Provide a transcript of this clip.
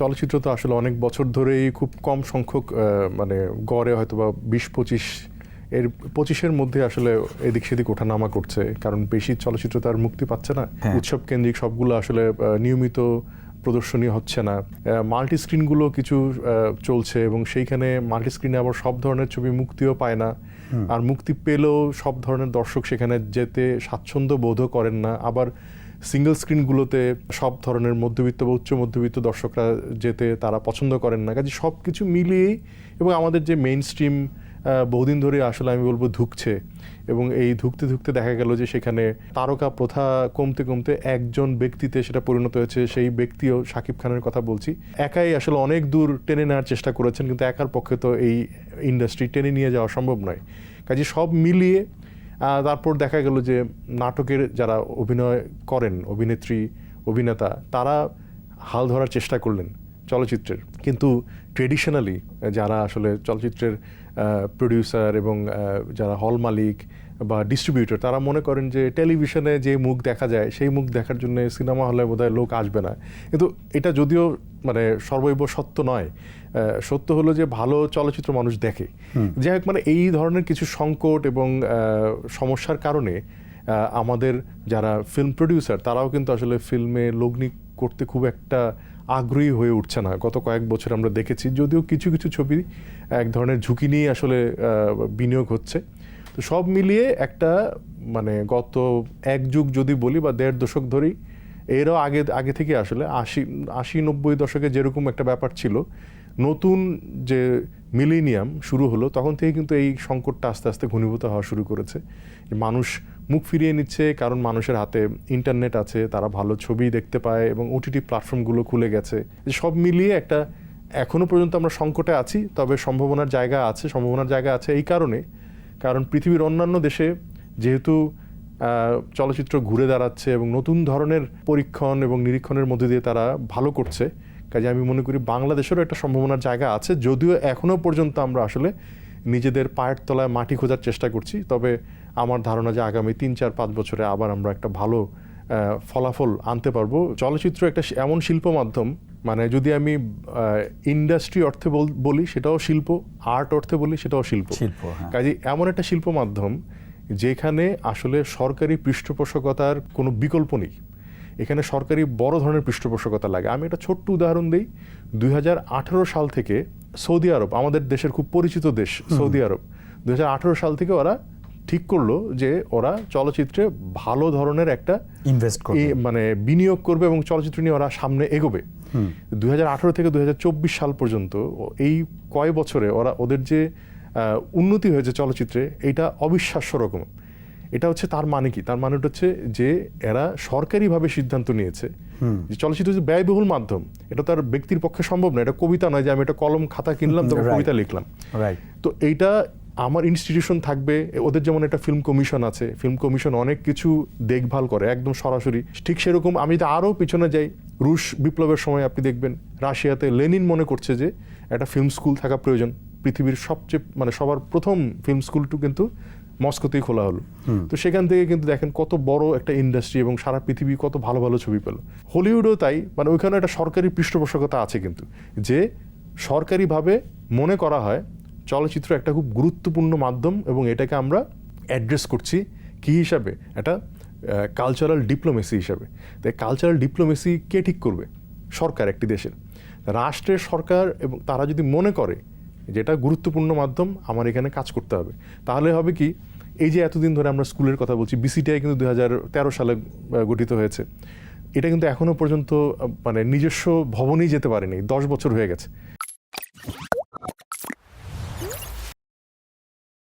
চলচ্চিত্র তো আসলে অনেক বছর ধরেই খুব কম সংখ্যক মানে গড়ে হয়তো বা বিশ পঁচিশ এর পঁচিশের মধ্যে আসলে এদিক সেদিক ওঠানামা করছে। কারণ বেশি চলচ্চিত্র তার মুক্তি পাচ্ছে না। হ্যাঁ। উৎসব কেন্দ্রিক সবগুলো আসলে নিয়মিত প্রদর্শনী হচ্ছে না। মাল্টি স্ক্রিনগুলো কিছু আহ, চলছে এবং সেইখানে মাল্টি স্ক্রিনে আবার সব ধরনের ছবি মুক্তিও পায় না। আর মুক্তি পেলেও সব ধরনের দর্শক সেখানে যেতে স্বাচ্ছন্দ্য বোধও করেন না। আবার সিঙ্গেল স্ক্রিনগুলোতে সব ধরনের মধ্যবিত্ত বা উচ্চ মধ্যবিত্ত দর্শকরা যেতে তারা পছন্দ করেন না। কাজে সব কিছু মিলিয়েই এবং আমাদের যে মেইন স্ট্রিম বহুদিন ধরে আসলে আমি বলব ধুকছে এবং এই ধুকতে ধুকতে দেখা গেল যে সেখানে তারকা প্রথা কমতে কমতে একজন ব্যক্তিতে সেটা পরিণত হয়েছে, সেই ব্যক্তিও শাকিব খানের কথা বলছি। একাই আসলে অনেক দূর টেনে নেওয়ার চেষ্টা করেছেন, কিন্তু একার পক্ষে তো এই ইন্ডাস্ট্রি টেনে নিয়ে যাওয়া সম্ভব নয়। কাজে সব মিলিয়ে তারপর দেখা গেল যে নাটকের যারা অভিনয় করেন, অভিনেত্রী, অভিনেতা, তারা হাল ধরার চেষ্টা করলেন চলচ্চিত্রের। কিন্তু ট্রেডিশনালি যারা আসলে চলচ্চিত্রের প্রডিউসার এবং যারা হল মালিক বা ডিস্ট্রিবিউটর তারা মনে করেন যে টেলিভিশনে যে মুখ দেখা যায় সেই মুখ দেখার জন্য সিনেমা হলে বোধহয় লোক আসবে না। কিন্তু এটা যদিও মানে সর্বৈব সত্য নয় সত্য হলো যে ভালো চলচ্চিত্র মানুষ দেখে। যাই হোক মানে এই ধরনের কিছু সংকট এবং সমস্যার কারণে আমাদের যারা ফিল্ম প্রডিউসার তারাও কিন্তু আসলে ফিল্মে লগ্নি করতে খুব একটা আগ্রহী হয়ে উঠছে না। গত কয়েক বছর আমরা দেখেছি, যদিও কিছু কিছু ছবি এক ধরনের ঝুঁকি নিয়ে আসলে বিনিয়োগ হচ্ছে। তো সব মিলিয়ে একটা মানে গত এক যুগ যদি বলি বা দেড় দশক ধরেই, এরও আগে আগে থেকে আসলে আশি আশি নব্বই দশকে যেরকম একটা ব্যাপার ছিল, নতুন যে মিলেনিয়াম শুরু হলো, তখন থেকে কিন্তু এই সংকটটা আস্তে আস্তে ঘনীভূত হওয়া শুরু করেছে। মানুষ মুখ ফিরিয়ে নিচ্ছে, কারণ মানুষের হাতে ইন্টারনেট আছে, তারা ভালো ছবি দেখতে পায় এবং ওটিটি প্ল্যাটফর্মগুলো খুলে গেছে। সব মিলিয়ে একটা এখনও পর্যন্ত আমরা সংকটে আছি, তবে সম্ভাবনার জায়গা আছে, সম্ভাবনার জায়গা আছে এই কারণে। কারণ পৃথিবীর অন্যান্য দেশে যেহেতু চলচ্চিত্র ঘুরে দাঁড়াচ্ছে এবং নতুন ধরনের পরীক্ষণ এবং নিরীক্ষণের মধ্যে দিয়ে তারা ভালো করছে, কাজে আমি মনে করি বাংলাদেশেরও একটা সম্ভাবনার জায়গা আছে, যদিও এখনও পর্যন্ত আমরা আসলে নিজেদের পায়ের তলায় মাটি খোঁজার চেষ্টা করছি, তবে আমার ধারণা যে আগামী তিন চার পাঁচ বছরে আবার আমরা একটা ভালো ফলাফল আনতে পারব। চলচ্চিত্র একটা এমন শিল্প মাধ্যম মানে যদি আমি ইন্ডাস্ট্রি অর্থে বলি সেটাও শিল্প আর্ট অর্থে বলি সেটাও শিল্প। শিল্প, হ্যাঁ। কাজে এমন একটা শিল্প মাধ্যম যেখানে আসলে সরকারি পৃষ্ঠপোষকতার কোনো বিকল্প নেই। এখানে সরকারি বড় ধরনের পৃষ্ঠপোষকতা লাগে। আমি একটা ছোট্ট উদাহরণ দিই। দুই হাজার আঠেরো সাল থেকে সৌদি আরব আমাদের দেশের খুব পরিচিত দেশ সৌদি আরব। দুই হাজার আঠেরো সাল থেকে ওরা ঠিক করল যে ওরা চলচ্চিত্রে ভালো ধরনের একটা ইনভেস্ট করবে। মানে বিনিয়োগ করবে এবং চলচ্চিত্র নিয়ে ওরা সামনে এগোবে। দুই হাজার আঠারো থেকে দুই হাজার চব্বিশ সাল পর্যন্ত এই কয় বছরে ওরা ওদের যে উন্নতি হয়েছে চলচ্চিত্রে এটা অবিশ্বাস্য রকম। এটা হচ্ছে তার মানে কি? তার মানেটা হচ্ছে যে এরা সরকারিভাবে সিদ্ধান্ত নিয়েছে যে চলচ্চিত্র যে ব্যয়বহুল মাধ্যম। এটা তার ব্যক্তির পক্ষে সম্ভব না। এটা কবিতা নয় যে আমি একটা কলম খাতা কিনলাম তারপর কবিতা লিখলাম। তো এইটা আমার ইনস্টিটিউশন থাকবে ওদের যেমন একটা ফিল্ম কমিশন আছে ফিল্ম কমিশন অনেক কিছু দেখভাল করে একদম সরাসরি। ঠিক সেরকম আমি যদি আরও পিছনে যাই রুশ বিপ্লবের সময় আপনি দেখবেন রাশিয়াতে লেনিন মনে করছে যে একটা ফিল্ম স্কুল থাকা প্রয়োজন। পৃথিবীর সবচেয়ে মানে সবার প্রথম ফিল্ম স্কুলটু কিন্তু মস্কোতেই খোলা হলো। তো সেখান থেকে কিন্তু দেখেন কত বড় একটা ইন্ডাস্ট্রি এবং সারা পৃথিবী কত ভালো ভালো ছবি পেল। হলিউডও তাই মানে ওইখানে একটা সরকারি পৃষ্ঠপোষকতা আছে কিন্তু যে সরকারিভাবে মনে করা হয় চলচ্চিত্র একটা খুব গুরুত্বপূর্ণ মাধ্যম এবং এটাকে আমরা অ্যাড্রেস করছি কি হিসাবে? একটা কালচারাল ডিপ্লোমেসি হিসাবে। তাই কালচারাল ডিপ্লোমেসি কে ঠিক করবে? সরকার একটি দেশের। রাষ্ট্রের সরকার এবং তারা যদি মনে করে যেটা গুরুত্বপূর্ণ মাধ্যম, আমার এখানে কাজ করতে হবে। তাহলে হবে কি, এই যে এতদিন ধরে আমরা স্কুলের কথা বলছি বিসিটিআই কিন্তু দু হাজার তেরো সালে গঠিত হয়েছে। এটা কিন্তু এখনও পর্যন্ত মানে নিজস্ব ভবনেই যেতে পারেনি। দশ বছর হয়ে গেছে।